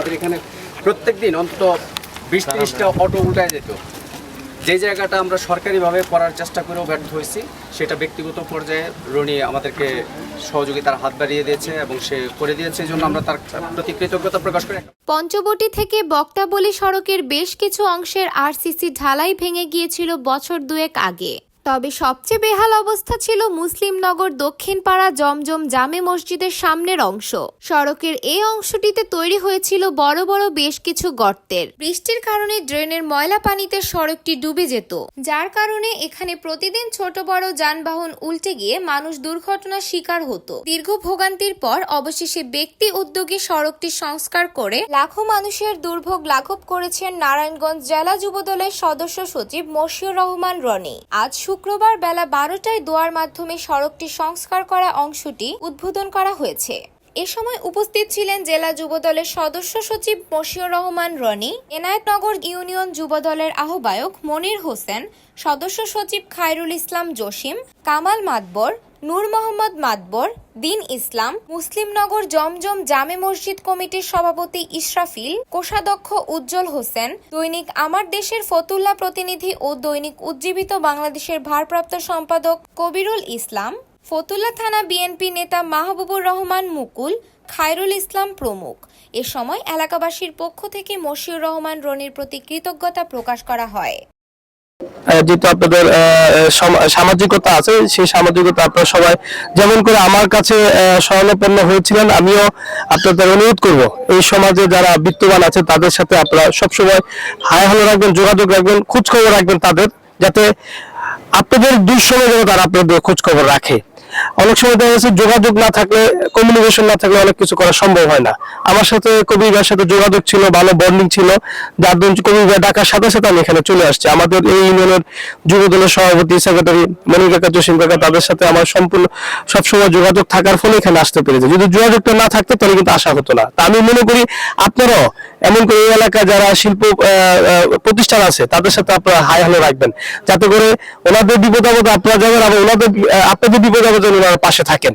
আমাদের এখানে প্রত্যেক দিন অন্তত বিশ ত্রিশটা অটো উল্টায় যেত। যে জায়গাটা আমরা সরকারিভাবে করার চেষ্টা করেও ব্যর্থ হয়েছি, সেটা ব্যক্তিগত পর্যায়ে রনি আমাদেরকে সহযোগিতার হাত বাড়িয়ে দিয়েছে এবং সে করে দিয়েছে জন্য আমরা তার প্রতি কৃতজ্ঞতা প্রকাশ করি। পঞ্চবটি থেকে বক্তাবলী সড়কের বেশ কিছু অংশের আরসিসি ঢালাই ভেঙে গিয়েছিল বছর দুয়েক আগে। তবে সবচেয়ে বেহাল অবস্থা ছিল মুসলিমনগর দক্ষিণ পাড়া জমজম জামে মসজিদের সামনের অংশ। সড়কের এই অংশটিতে তৈরি হয়েছিল বড় বড় বেশ কিছু গর্তের। বৃষ্টির কারণে ড্রেনের ময়লা পানিতে সড়কটি ডুবে যেত। যার কারণে এখানে প্রতিদিন ছোট বড় যানবাহন উল্টে গিয়ে মানুষ দুর্ঘটনার শিকার হতো। দীর্ঘ ভোগান্তির পর অবশেষে ব্যক্তি উদ্যোগে সড়কটি সংস্কার করে লাখো মানুষের দুর্ভোগ লাঘব করেছেন নারায়ণগঞ্জ জেলা যুবদলের সদস্য সচিব মশিউর রহমান রনি। আজ শুক্রবার বেলা বারোটায় দোয়ার মাধ্যমে সড়কটি সংস্কার করা অংশটি উদ্বোধন করা হয়েছে। এ সময় উপস্থিত ছিলেন জেলা যুবদলের সদস্য সচিব মশিউর রহমান রনি, এনায়েতনগর ইউনিয়ন যুবদলের আহ্বায়ক মনির হোসেন, সদস্য সচিব খায়রুল ইসলাম জসিম, কামাল মাতবর নূর মোহাম্মদ মাতবর, দিন ইসলাম মুসলিমনগর জমজম জামে মসজিদ কমিটির সভাপতি ইশরাফিল, কোষাধ্যক্ষ উজ্জ্বল হোসেন, দৈনিক আমার দেশের ফতুল্লা প্রতিনিধি ও দৈনিক উজ্জীবিত বাংলাদেশের ভারপ্রাপ্ত সম্পাদক কবিরুল ইসলাম, ফতুল্লা থানা বিএনপি নেতা মাহবুবুর রহমান মুকুল, খায়রুল ইসলাম প্রমুখ। এ সময় এলাকাবাসীর পক্ষ থেকে মশিউর রহমান রনির প্রতি কৃতজ্ঞতা প্রকাশ করা হয়। যেহেতু আপনাদের সামাজিকতা আছে সেই সামাজিকতা আপনারা সবাই যেমন করে আমার কাছে আহ, শরণাপন্ন হয়েছিলেন আমিও আপনাদের অনুরোধ করব। এই সমাজে যারা বিত্তবান আছে তাদের সাথে আপনারা সবসময় হায় হলো রাখবেন যোগাযোগ রাখবেন খোঁজখবর রাখবেন তাদের যাতে আপনাদের দুঃসময় যেন তারা আপনাদের খোঁজ খবর রাখে। অনেক সময় দেখা যাচ্ছে যোগাযোগ না থাকলে কমিউনিকেশন না থাকলে অনেক কিছু করা সম্ভব হয় না। আমার সাথে কবির সাথে যোগাযোগ ছিল, ভালো বন্ডিং ছিল। যার জন্য কবির ডাকার সাথে সাথে আমি এখানে চলে আসছি। আমাদের এই ইউনিয়নের যুব দলের সভাপতি সেক্রেটারি মনির কাকা কাকা, তাদের সাথে আমার সম্পূর্ণ সবসময় যোগাযোগ থাকার ফলে এখানে আসতে পেরেছে। যদি যোগাযোগটা না থাকতো, তাহলে কিন্তু আসা হতো না। তা আমি মনে করি আপনারাও এমন করে এই এলাকায় যারা শিল্প প্রতিষ্ঠান আছে, তাদের সাথে আপনারা হাই হ্যালো রাখবেন। যাতে করে ওনাদের বিপদ আপনারা যাবেন আবার ওনাদের আপনাদের বিপদ আপদ ওনারা পাশে থাকেন।